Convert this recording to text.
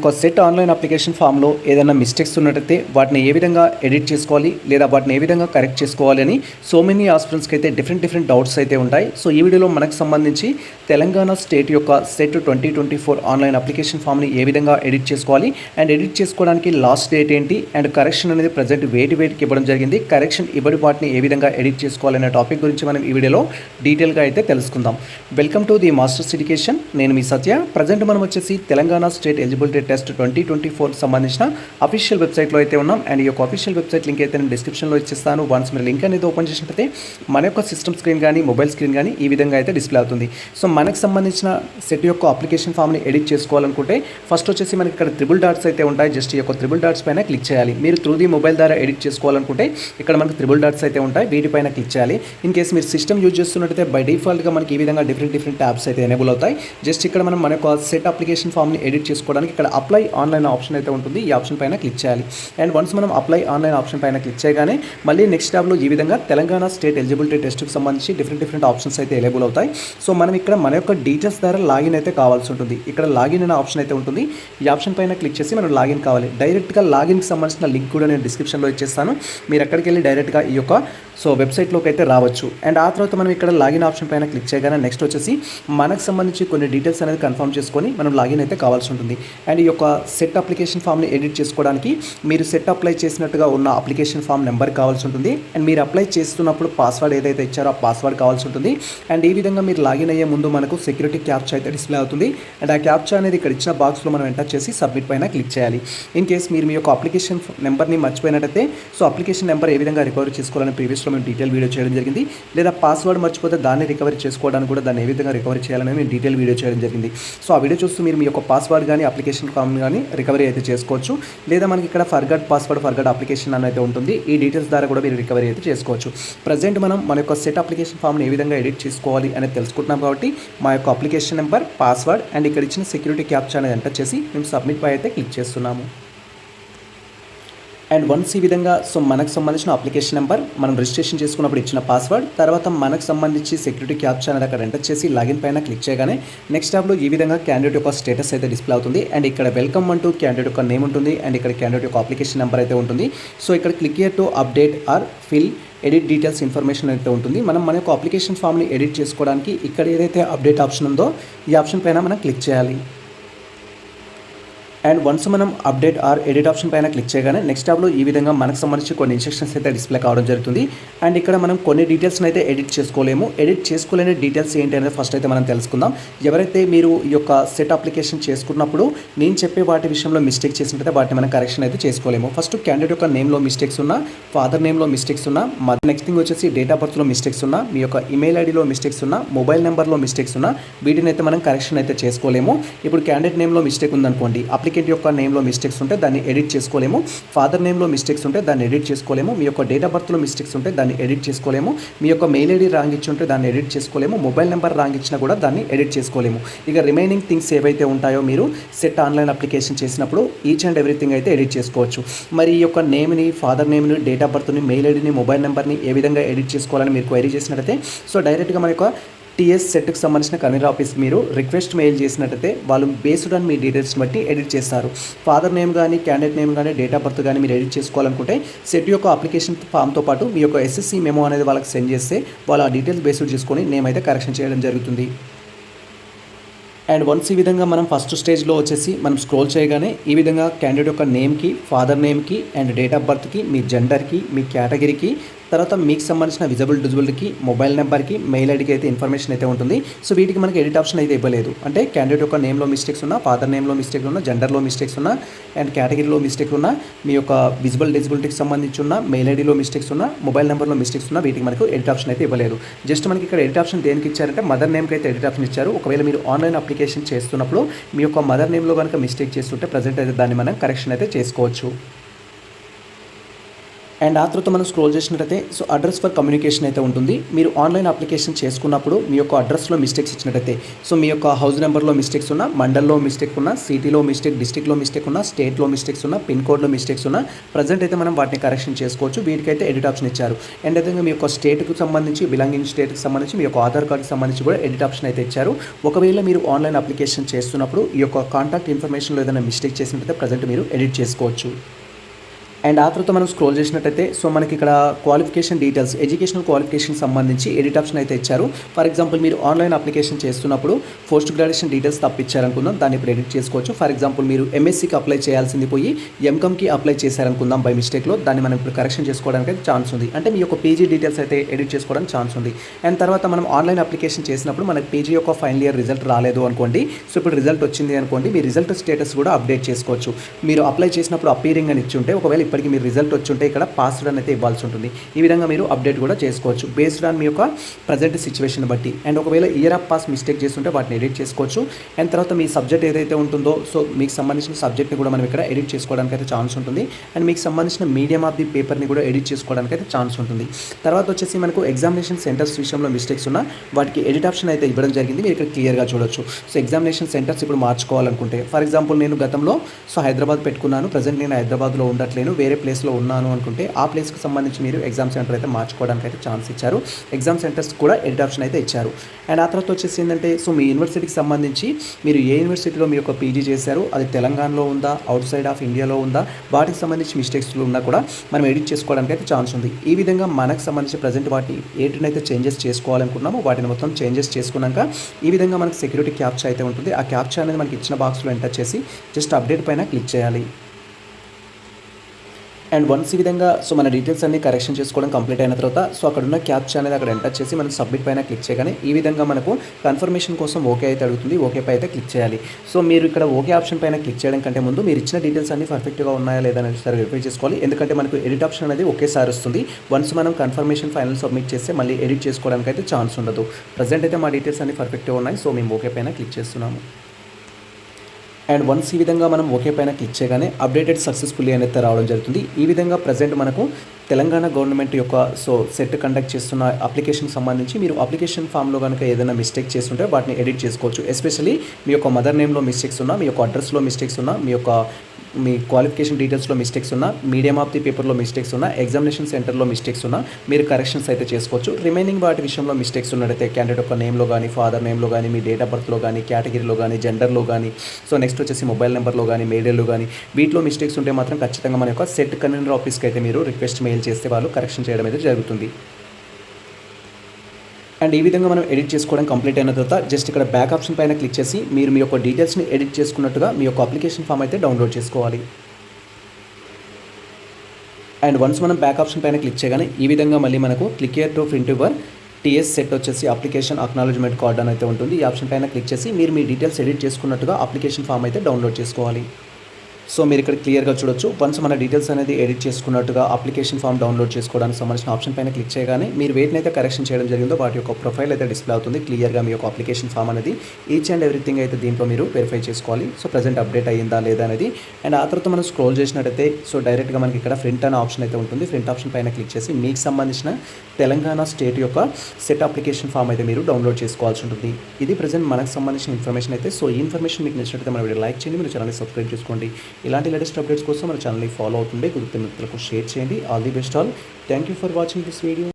ఒక set online application ఫామ్లో ఏదైనా మిస్టేక్స్ ఉన్నట్టయితే వాటిని ఏ విధంగా ఎడిట్ చేసుకోవాలి లేదా వాటిని ఏ విధంగా కరెక్ట్ చేసుకోవాలి అని సో మెనీ ఆస్పిరెంట్స్కి అయితే డిఫరెంట్ డిఫరెంట్ డౌట్స్ అయితే ఉంటాయి. సో ఈ వీడియోలో మనకు సంబంధించి తెలంగాణ స్టేట్ యొక్క TET twenty twenty four online application ఫామ్ని ఏ విధంగా ఎడిట్ చేసుకోవాలి అండ్ ఎడిట్ చేసుకోవడానికి లాస్ట్ డేట్ ఏంటి అండ్ కరెక్షన్ అనేది ప్రజెంట్ వేటి వేటికి ఇవ్వడం జరిగింది. కరెక్షన్ ఇవ్వడి వాటిని ఏ విధంగా ఎడిట్ చేసుకోవాలనే టాపిక్ గురించి మనం ఈ వీడియోలో డీటెయిల్గా అయితే తెలుసుకుందాం. Welcome to the Masters Education నేను మీ సత్య. ప్రజెంట్ మనం వచ్చేసి Telangana state eligibility test twenty twenty four సంబంధించిన అఫీషియల్ వెబ్సైట్లో అయితే ఉన్నాం. అండ్ ఈ యొక్క అఫీషియల్ వెబ్సైట్ లింక్ అయితే నేను డిస్క్రిప్షన్లో ఇచ్చేస్తాను. వన్స్ మీరు లింక్ అనేది ఓపెన్ చేసినట్లయితే మన యొక్క సిస్టమ్ స్క్రీన్ కానీ మొబైల్ స్క్రీన్ కానీ ఈ విధంగా అయితే డిస్ప్లే అవుతుంది. సో మనకు సంబంధించిన సెట్ యొక్క అప్లికేషన్ ఫామ్ని ఎడిట్ చేసుకోవాలనుకుంటే ఫస్ట్ వచ్చేసి మనకి ఇక్కడ త్రిబుల్ డాట్స్ అయితే ఉంటాయి. జస్ట్ ఈ యొక్క త్రిబుల్ డాట్స్ పైన క్లిక్ చేయాలి. మీరు త్రూ ది మొబైల్ ద్వారా ఎడిట్ చేసుకోవాలనుకుంటే ఇక్కడ మనకి త్రిబుల్ డాట్స్ అయితే ఉంటాయి. వీటిపైన క్లిక్ చేయాలి. ఇన్ కేసు మీరు సిస్టమ్ యూజ్ చేస్తున్నట్టయితే బై డిఫాల్ట్గా మనకి ఈ విధంగా డిఫరెంట్ డిఫరెంట్ ట్యాబ్స్ అయితే ఎనేబుల్ అవుతాయి. జస్ట్ ఇక్కడ మనం మన యొక్క సెట్ అప్లికేషన్ ఫామ్ని ఎడిట్ చేసుకోవడానికి ఇక్కడ అప్లై ఆన్లైన్ ఆప్షన్ అయితే ఉంటుంది. ఈ ఆప్షన్ పైన క్లిక్ చేయాలి. అండ్ వన్స్ మనం అప్లై ఆన్లైన్ ఆప్షన్ పైన క్లిక్ చేయగానే మళ్ళీ నెక్స్ట్ ట్యాబ్లో ఈ విధంగా తెలంగాణ స్టేట్ ఎలిజిబిలిటీ టెస్ట్కి సంబంధించి డిఫరెంట్ డిఫరెంట్ ఆప్షన్స్ అయితే అవైలబుల్ అవుతాయి. సో మనం ఇక్కడ మన యొక్క డీటెయిల్స్ ద్వారా లాగిన్ అయితే కావాల్సి ఉంటుంది. ఇక్కడ లాగిన్ అనే ఆప్షన్ అయితే ఉంటుంది. ఈ ఆప్షన్ పైన క్లిక్ చేసి మనం లాగిన్ కావాలి. డైరెక్ట్గా లాగిన్కి సంబంధించిన లింక్ కూడా నేను డిస్క్రిప్షన్లో ఇచ్చేస్తాను. మీరు అక్కడికి వెళ్ళి డైరెక్ట్గా ఈ యొక్క సో వెబ్సైట్లోకి అయితే రావచ్చు. అండ్ ఆ తర్వాత మనం ఇక్కడ లాగిన్ ఆప్షన్ పైన క్లిక్ చేయగానే నెక్స్ట్ వచ్చేసి మనకు సంబంధించి కొన్ని డీటెయిల్స్ అనేది కన్ఫర్మ్ చేసుకొని మనం లాగిన్ అయితే కావాల్సి ఉంటుంది. అండ్ ఈ యొక్క సెట్ అప్లికేషన్ ఫామ్ని ఎడిట్ చేసుకోవడానికి మీరు సెట్ అప్లై చేసినట్టుగా ఉన్న అప్లికేషన్ ఫామ్ నెంబర్ కావాల్సి ఉంటుంది. అండ్ మీరు అప్లై చేస్తున్నప్పుడు పాస్వర్డ్ ఏదైతే ఇచ్చారో ఆ పాస్వర్డ్ కావాల్సి ఉంటుంది. అండ్ ఈ విధంగా మీరు లాగిన్ అయ్యే ముందు మనకు సెక్యూరిటీ క్యాప్చా అయితే డిస్ప్లే అవుతుంది. అండ్ ఆ క్యాప్చా అనేది ఇక్కడ ఇచ్చిన బాక్స్లో మనం ఎంటర్ చేసి సబ్మిట్ పైన క్లిక్ చేయాలి. ఇన్ కేస్ మీరు మీ యొక్క అప్లికేషన్ నెంబర్ని మర్చిపోయినట్టయితే సో అప్లికేషన్ నెంబర్ ఏ విధంగా రికవరీ చేసుకోవాలని ప్రీవియస్లో మేము డీటెయిల్ వీడియో చేయడం జరిగింది. లేదా పాస్వర్డ్ మర్చిపోతే దాన్ని రికవరీ చేసుకోవడానికి కూడా దాన్ని ఏ విధంగా రికవరీ చేయాలని మేము డీటెయిల్ వీడియో చేయడం జరిగింది. సో ఆ వీడియో చూస్తూ మీరు మీ యొక్క పాస్వర్డ్ కానీ అప్లికేషన్ ఫామ్ కానీ రికవరీ అయితే చేసుకోవచ్చు. లేదా మనకి ఇక్కడ ఫర్గట్ పాస్వర్డ్ ఫర్గట్ అప్లికేషన్ అని అయితే ఉంటుంది. ఈ డీటెయిల్స్ ద్వారా కూడా మీరు రికవరీ అయితే చేసుకోవచ్చు. ప్రజెంట్ మనం మన యొక్క సెట్ అప్లికేషన్ ఫామ్ని ఏ విధంగా ఎడిట్ చేసుకోవాలి అనేది తెలుసుకుంటున్నాం కాబట్టి మా యొక్క అప్లికేషన్ నెంబర్ పాస్వర్డ్ అండ్ ఇక్కడ ఇచ్చిన సెక్యూరిటీ క్యాప్చర్ అనేది ఎంటర్ చేసి మేము సబ్మిట్ పై అయితే క్లిక్ చేస్తున్నాము. అండ్ వన్స్ ఈ విధంగా సో మనకు సంబంధించిన అప్లికేషన్ నెంబర్ మనం రిజిస్ట్రేషన్ చేసుకున్నప్పుడు ఇచ్చిన పాస్వర్డ్ తర్వాత మనకు సంబంధించి సెక్యూరిటీ క్యాప్చర్ అనేది అక్కడ ఎంటర్ చేసి లాగిన్ పైన క్లిక్ చేయగానే నెక్స్ట్ ట్యాబ్లో ఈ విధంగా క్యాండిడేట్ యొక్క స్టేటస్ అయితే డిస్ప్లే అవుతుంది. అండ్ ఇక్కడ వెల్కమ్ అంటూ క్యాండిడేట్ యొక్క నేమ్ ఉంటుంది. అండ్ ఇక్కడ క్యాండిడేట్ యొక్క అప్లికేషన్ నెంబర్ అయితే ఉంటుంది. సో ఇక్కడ click here to update or fill edit details information అయితే ఉంటుంది. మనం మన యొక్క అప్లికేషన్ ఫామ్ని ఎడిట్ చేసుకోవడానికి ఇక్కడ ఏదైతే అప్డేట్ ఆప్షన్ ఉందో ఈ ఆప్షన్ పైన మనం క్లిక్ చేయాలి. అండ్ వన్స్ మనం అప్డేట్ ఆర్ ఎడిట్ ఆప్షన్ పైన క్లిక్ చేయగానే నెక్స్ట్ ట్యాబ్లో ఈ విధంగా మనకు సంబంధించి కొన్ని ఇన్స్ట్రక్షన్స్ అయితే డిస్ప్లే కావడం జరుగుతుంది. అండ్ ఇక్కడ మనం కొన్ని డీటెయిల్స్ని అయితే ఎడిట్ చేసుకోలేము. ఎడిట్ చేసుకోలేని డీటెయిల్స్ ఏంటి అనేది ఫస్ట్ అయితే మనం తెలుసుకుందాం. ఎవరైతే మీరు ఈ యొక్క సెట్ అప్లికేషన్ చేసుకున్నప్పుడు నేను చెప్పే వాటి విషయంలో మిస్టేక్ చేసినట్లయితే వాటిని మనం కరెక్షన్ అయితే చేసుకోలేము. ఫస్ట్ క్యాండిడేట్ యొక్క నేమ్లో మిస్టేక్స్ ఉన్నా ఫాదర్ నేమ్లో మిస్టేక్స్ ఉన్నా నెక్స్ట్ థింగ్ వచ్చేసి డేట్ ఆఫ్ బర్త్లో మిస్టేక్స్ ఉన్నా మీ యొక్క ఈమెయిల్ ఐడిలో మిస్టేక్స్ ఉన్నా మొబైల్ నెంబర్లో మిస్టేక్స్ ఉన్నా వీటిని అయితే మనం కరెక్షన్ అయితే చేసుకోలేము. ఇప్పుడు క్యాండిడేట్ నేమ్లో మిస్టేక్ ఉందనుకోండి సర్టిఫికేట్ యొక్క నేమ్లో మిస్టేక్స్ ఉంటే దాన్ని ఎడిట్ చేసుకోలేము. ఫాదర్ నేమ్లో మిస్టేక్స్ ఉంటే దాన్ని ఎడిట్ చేసుకోలేము. మీ యొక్క డేట్ ఆఫ్ బర్త్లో మిస్టేక్స్ ఉంటే దాన్ని ఎడిట్ చేసుకోలేము. మీ యొక్క మెయిల్ ఐడి రాంగ్ ఇచ్చి ఉంటే దాన్ని ఎడిట్ చేసుకోలేము. మొబైల్ నెంబర్ రాంగ్ ఇచ్చినా కూడా దాన్ని ఎడిట్ చేసుకోలేము. ఇక రిమైనింగ్ థింగ్స్ ఏవైతే ఉంటాయో మీరు సెట్ ఆన్లైన్ అప్లికేషన్ చేసినప్పుడు ఈచ్ అండ్ ఎవ్రీథింగ్ అయితే ఎడిట్ చేసుకోవచ్చు. మరి ఈ యొక్క నేమ్ని ఫాదర్ నేమ్ని డేట్ ఆఫ్ బర్త్ని మెయిల్ ఐడిని మొబైల్ నెంబర్ని ఏ విధంగా ఎడిట్ చేసుకోవాలని మీరు క్వైరీ చేసినట్టయితే సో డైరెక్ట్గా మన యొక్క టీఎస్ సెట్కి సంబంధించిన కన్వీనర్ ఆఫీస్కి మీరు రిక్వెస్ట్ మెయిల్ చేసినట్టయితే వాళ్ళు బేస్డ్ ఆన్ మీ డీటెయిల్స్ని బట్టి ఎడిట్ చేస్తారు. ఫాదర్ నేమ్ కానీ క్యాండిడేట్ నేమ్ కానీ డేట్ ఆఫ్ బర్త్ కానీ మీరు ఎడిట్ చేసుకోవాలనుకుంటే సెట్ యొక్క అప్లికేషన్ ఫామ్తో పాటు మీ యొక్క ఎస్ఎస్సి మెమో అనేది వాళ్ళకి సెండ్ చేస్తే వాళ్ళు ఆ డీటెయిల్స్ బేస్డ్ చేసుకొని నేమ్ అయితే కరెక్షన్ చేయడం జరుగుతుంది. అండ్ వన్స్ ఈ విధంగా మనం ఫస్ట్ స్టేజ్లో వచ్చేసి మనం స్క్రోల్ చేయగానే ఈ విధంగా క్యాండిడేట్ యొక్క నేమ్కి ఫాదర్ నేమ్కి అండ్ డేట్ ఆఫ్ బర్త్కి మీ జెండర్కి మీ కేటగిరీకి తర్వాత మీకు సంబంధించిన విజబుల్ డిజిబుల్కి మొబైల్ నెంబర్కి మెయిల్ ఐడికి అయితే ఇన్ఫర్మేషన్ అయితే ఉంటుంది. సో వీటికి మనకి ఎడిట్ ఆప్షన్ అయితే ఇవ్వలేదు. అంటే క్యాండిడేట్ యొక్క నేమ్లో మిస్టేక్స్ ఉన్నా ఫాదర్ నేమ్లో మిస్టేక్ ఉన్నా జెండర్లో మిస్టేక్స్ ఉన్నా అండ్ కేటగిరీలో మిస్టేక్ ఉన్నా మీ యొక్క విజిబుల్ డిజిబిలిటీకి సంబంధించి ఉన్న మెయిల్ ఐడిలో మిస్టేక్స్ ఉన్నా మొబైల్ నెంబర్లో మిస్టేక్స్ ఉన్నా వీటికి మనకు ఎడిట్ ఆప్షన్ అయితే ఇవ్వలేదు. జస్ట్ మనకి ఇక్కడ ఎడిట్ ఆప్షన్ దేనికి ఇచ్చారంటే మదర్ నేమ్కి అయితే ఎడిట్ ఆప్షన్ ఇచ్చారు. ఒకవేళ మీరు ఆన్లైన్ అప్లికేషన్ చేస్తున్నప్పుడు మీ యొక్క మదర్ నేమ్లో కనుక మిస్టేక్ చేస్తుంటే ప్రజెంట్ అయితే దాన్ని మనం కరెక్షన్ అయితే చేసుకోవచ్చు. అండ్ ఆ తర్వాత మనం స్క్రోల్ చేసినట్టయితే సో అడ్రస్ ఫర్ కమ్యూనికేషన్ అయితే ఉంటుంది. మీరు ఆన్లైన్ అప్లికేషన్ చేసుకున్నప్పుడు మీ యొక్క అడ్రస్లో మిస్టేక్స్ ఇచ్చినట్టయితే సో మీ యొక్క హౌస్ నెంబర్లో మిస్టేక్స్ ఉన్నా మండల్లో మిస్టేక్ ఉన్నా సిటీలో మిస్టేక్ డిస్టిక్లో మిస్టేక్ ఉన్నా స్టేట్లో మిస్టేక్స్ ఉన్నా పిన్ కోడ్లో మిస్టేక్స్ ఉన్నా ప్రజెంట్ అయితే మనం వాటిని కరెక్షన్ చేసుకోవచ్చు. వీటికైతే ఎడిట్ ఆప్షన్ ఇచ్చారు. అండ్ అదేవిధంగా మీ యొక్క స్టేట్కు సంబంధించి బిలాంగింగ్ స్టేట్కి సంబంధించి మీ యొక్క ఆధార్ కార్డుకి సంబంధించి కూడా ఎడిట్ ఆప్షన్ అయితే ఇచ్చారు. ఒకవేళ మీరు ఆన్లైన్ అప్లికేషన్ చేస్తున్నప్పుడు ఈ యొక్క కాంటాక్ట్ ఇన్ఫర్మేషన్లో ఏదైనా మిస్టేక్ చేసినట్టయితే ప్రజెంట్ మీరు ఎడిట్ చేసుకోవచ్చు. అండ్ ఆ తర్వాత మనం స్క్రోల్ చేసినట్టయితే సో మనకి ఇక్కడ క్వాలిఫికేషన్ డీటెయిల్స్ ఎడ్యుకేషనల్ క్వాలిఫికేషన్ సంబంధించి ఎడిట్ ఆప్షన్ అయితే ఇచ్చారు. ఫర్ ఎగ్జాంపుల్ మీరు ఆన్లైన్ అప్లికేషన్ చేస్తున్నప్పుడు పోస్ట్ గ్రాడ్యుయేషన్ డీటెయిల్స్ తప్పించారనుకుందాం దాన్ని ఇప్పుడు ఎడిట్ చేసుకోవచ్చు. ఫర్ ఎగ్జాంపుల్ మీరు ఎంఎస్సీకి అప్లై చేయాల్సింది పోయి ఎంకమ్కి అప్లై చేశారనుకుందాం బై మిస్టేక్లో దాన్ని మనం ఇప్పుడు కరెక్షన్ చేసుకోవడానికి ఛాన్స్ ఉంది. అంటే మీ యొక్క పీజీ డీటెయిల్స్ అయితే ఎడిట్ చేసుకోవడానికి ఛాన్స్ ఉంది. అండ్ తర్వాత మనం ఆన్లైన్ అప్లికేషన్ చేసినప్పుడు మనకి పేజీ యొక్క ఫైనల్ ఇయర్ రిజల్ట్ రాలేదు అనుకోండి. సో ఇప్పుడు రిజల్ట్ వచ్చింది అనుకోండి మీ రిజల్ట్ స్టేటస్ కూడా అప్డేట్ చేసుకోవచ్చు. మీరు అప్లై చేసినప్పుడు అపీరింగ్ అని ఇచ్చి ఉంటే ఒకవేళ ఇప్పటికి మీరు రిజల్ట్ వచ్చి ఉంటే ఇక్కడ పాస్డ్ అని అయితే ఇవ్వాల్సి ఉంటుంది. ఈ విధంగా మీరు అప్డేట్ కూడా చేసుకోవచ్చు. బేస్డ్ ఆన్ మీ యొక్క ప్రజెంట్ సిచ్యువేషన్ బట్టి. అండ్ ఒకవేళ ఇయర్ ఆఫ్ పాస్ మిస్టేక్ చేస్తుంటే వాటిని ఎడిట్ చేసుకోవచ్చు. అండ్ తర్వాత మీ సబ్జెక్ట్ ఏదైతే ఉంటుందో సో మీకు సంబంధించిన సబ్జెక్ట్ని కూడా మనం ఇక్కడ ఎడిట్ చేసుకోవడానికి అయితే ఛాన్స్ ఉంటుంది. అండ్ మీకు సంబంధించిన మీడియం ఆఫ్ ది పేపర్ని కూడా ఎడిట్ చేసుకోవడానికి అయితే ఛాన్స్ ఉంటుంది. తర్వాత వచ్చేసి మనకు ఎగ్జామినేషన్ సెంటర్స్ విషయంలో మిస్టేక్స్ ఉన్నా వాటికి ఎడిట్ ఆప్షన్ అయితే ఇవ్వడం జరిగింది. మీరు ఇక్కడ క్లియర్గా చూడొచ్చు. సో ఎగ్జామినేషన్ సెంటర్స్ ఇప్పుడు మార్చుకోవాలనుకుంటే. ఫర్ ఎగ్జాంపుల్ నేను గతంలో సో హైదరాబాద్ పెట్టుకున్నాను. ప్రజెంట్ నేను హైదరాబాద్లో ఉండట్లేను. వేరే ప్లేస్లో ఉన్నాను అనుకుంటే ఆ ప్లేస్కి సంబంధించి మీరు ఎగ్జామ్ సెంటర్ అయితే మార్చుకోవడానికి అయితే ఛాన్స్ ఇచ్చారు. ఎగ్జామ్ సెంటర్స్ కూడా ఎడిట్ ఆప్షన్ అయితే ఇచ్చారు. అండ్ ఆ తర్వాత వచ్చేసి ఏంటంటే సో మీ యూనివర్సిటీకి సంబంధించి మీరు ఏ యూనివర్సిటీలో మీ యొక్క పీజీ చేశారు? అది తెలంగాణలో ఉందా? అవుట్ సైడ్ ఆఫ్ ఇండియాలో ఉందా? వాటికి సంబంధించి మిస్టేక్స్లో ఉన్నా కూడా మనం ఎడిట్ చేసుకోవడానికి అయితే ఛాన్స్ ఉంది. ఈ విధంగా మనకు సంబంధించి ప్రజెంట్ వాటి ఏటినైతే చేంజెస్ చేసుకోవాలనుకున్నామో వాటిని మొత్తం చేంజెస్ చేసుకున్నాక ఈ విధంగా మనకు సెక్యూరిటీ క్యాప్చా అయితే ఉంటుంది. ఆ క్యాప్చా అనేది మనకి ఇచ్చిన బాక్స్లో ఎంటర్ చేసి జస్ట్ అప్డేట్ పైన క్లిక్ చేయాలి. అండ్ వన్స్ ఈ విధంగా సో మన డీటెయిల్స్ అన్ని కరెక్షన్ చేసుకోవడం కంప్లీట్ అయిన తర్వాత సో అక్కడ ఉన్న క్యాప్చా అనేది అక్కడ ఎంటర్ చేసి మనం సబ్మిట్ పైన క్లిక్ చేయగానే ఈ విధంగా మనకు కన్ఫర్మేషన్ కోసం ఓకే అయితే అడుగుతుంది ఓకే పై అయితే క్లిక్ చేయాలి. సో మీరు ఇక్కడ ఓకే ఆప్షన్ పైన క్లిక్ చేయడం కంటే ముందు మీరు ఇచ్చిన డీటెయిల్స్ అన్ని పర్ఫెక్ట్గా ఉన్నాయా లేదా అనేది ఒకసారి వెరిఫై చేసుకోవాలి. ఎందుకంటే మనకు ఎడిట్ ఆప్షన్ అనేది ఒకేసారి వస్తుంది. వన్స్ మనం కన్ఫర్మేషన్ ఫైనల్ సబ్మిట్ చేస్తే మళ్ళీ ఎడిట్ చేసుకోవడానికి అయితే ఛాన్స్ ఉండదు. ప్రజెంట్ అయితే మా డీటెయిల్స్ అన్ని పర్ఫెక్ట్గా ఉన్నాయి సో మేము ఓకే పైన క్లిక్ చేస్తున్నాము. అండ్ వన్స్ ఈ విధంగా మనం ఓకే పైన క్లిక్ చేయగానే అప్డేటెడ్ సక్సెస్ఫుల్లీ అనేది రావడం జరుగుతుంది. ఈ విధంగా ప్రజెంట్ మనకు తెలంగాణ గవర్నమెంట్ యొక్క సో సెట్ కండక్ట్ చేస్తున్న అప్లికేషన్కి సంబంధించి మీరు అప్లికేషన్ ఫామ్లో కనుక ఏదైనా మిస్టేక్ చేస్తుంటే వాటిని ఎడిట్ చేసుకోవచ్చు. ఎస్పెషల్లీ మీ యొక్క మదర్ నేమ్లో మిస్టేక్స్ ఉన్నా మీ యొక్క అడ్రస్లో మిస్టేక్స్ ఉన్నా మీ యొక్క మీ క్వాలిఫికేషన్ డీటెయిల్స్లో మిస్టేక్స్ ఉన్నా మీడియం ఆఫ్ ది పేపర్లో మిస్టేక్స్ ఉన్నా ఎగ్జామినేషన్ సెంటర్లో మిస్టేక్స్ ఉన్నా మీరు కరెక్షన్స్ అయితే చేసుకోవచ్చు. రిమైనింగ్ వాటి విషయంలో మిస్టేక్స్ ఉన్నట్టయితే క్యాండిడేట్ యొక్క నేమ్లో కానీ ఫాదర్ నేమ్లో కానీ మీ డేట్ ఆఫ్ బర్త్లో కానీ కేటగిరీలో కానీ జెండర్లో కానీ సో నెక్స్ట్ వచ్చేసి మొబైల్ నెంబర్లో కానీ మెయిల్లో కానీ వీటిలో మిస్టేక్స్ ఉంటే మాత్రం ఖచ్చితంగా మన యొక్క సెట్ కన్వీనర్ ఆఫీస్కి అయితే మీరు రిక్వెస్ట్ మెయిల్ చేస్తే వాళ్ళు కరెక్షన్ చేయడం అయితే జరుగుతుంది. అండ్ ఈ విధంగా మనం ఎడిట్ చేసుకోవడం కంప్లీట్ అయిన తర్వాత జస్ట్ ఇక్కడ బ్యాక్ ఆప్షన్ పైన క్లిక్ చేసి మీరు మీ యొక్క డీటెయిల్స్ని ఎడిట్ చేసుకున్నట్టుగా మీ యొక్క అప్లికేషన్ ఫామ్ అయితే డౌన్లోడ్ చేసుకోవాలి. అండ్ వన్స్ మనం బ్యాక్ ఆప్షన్ పైన క్లిక్ చేయగానే ఈ విధంగా మళ్ళీ మనకు click here to print your TS SET వచ్చేసి అప్లికేషన్ అక్నాలజ్మెంట్ కార్డ్ అని అయితే ఉంటుంది. ఈ ఆప్షన్ పైన క్లిక్ చేసి మీరు మీ డీటెయిల్స్ ఎడిట్ చేసుకున్నట్టుగా అప్లికేషన్ ఫామ్ అయితే డౌన్లోడ్ చేసుకోవాలి. సో మీరు ఇక్కడ క్లియర్గా చూడొచ్చు. వన్స్ మన డీటెయిల్స్ అనేది ఎడిట్ చేసుకున్నట్టుగా అప్లికేషన్ ఫామ్ డౌన్లోడ్ చేసుకోవడానికి సంబంధించిన ఆప్షన్ పైన క్లిక్ చేయగానే మీరు వేటినైతే కరెక్షన్ చేయడం జరిగిందో వాటి యొక్క ప్రొఫైల్ అయితే డిస్ప్లే అవుతుంది. క్లియర్గా మీ యొక్క అప్లికేషన్ ఫామ్ అనేది ఈచ్ అండ్ ఎవ్రీథింగ్ అయితే దీంట్లో మీరు వెరిఫై చేసుకోవాలి. సో ప్రజెంట్ అప్డేట్ అయ్యిందా లేదా అనేది. అండ్ ఆ తర్వాత మనం స్క్రోల్ చేసినట్టయితే సో డైరెక్ట్గా మనకి ఇక్కడ ప్రింట్ అనే ఆప్షన్ అయితే ఉంటుంది. ప్రింట్ ఆప్షన్ పైన క్లిక్ చేసి మీకు సంబంధించిన తెలంగాణ స్టేట్ యొక్క సెట్ అప్లికేషన్ ఫామ్ అయితే మీరు డౌన్లోడ్ చేసుకోవాల్సి ఉంటుంది. ఇది ప్రజెంట్ మనకు సంబంధించిన ఇన్ఫర్మేషన్ అయితే. సో ఈ ఇన్ఫర్మేషన్ మీకు నచ్చినట్లయితే మన వీడియో లైక్ చేయండి. మీరు ఛానల్ని సబ్స్క్రైబ్ చేసుకోండి. ఇలాంటి లేటెస్ట్ అప్డేట్స్ కోసం మన ఛానల్ని ఫాలో అవుతుండే కుదిరితే మిత్రులకు షేర్ చేయండి. All the best all thank you for watching this video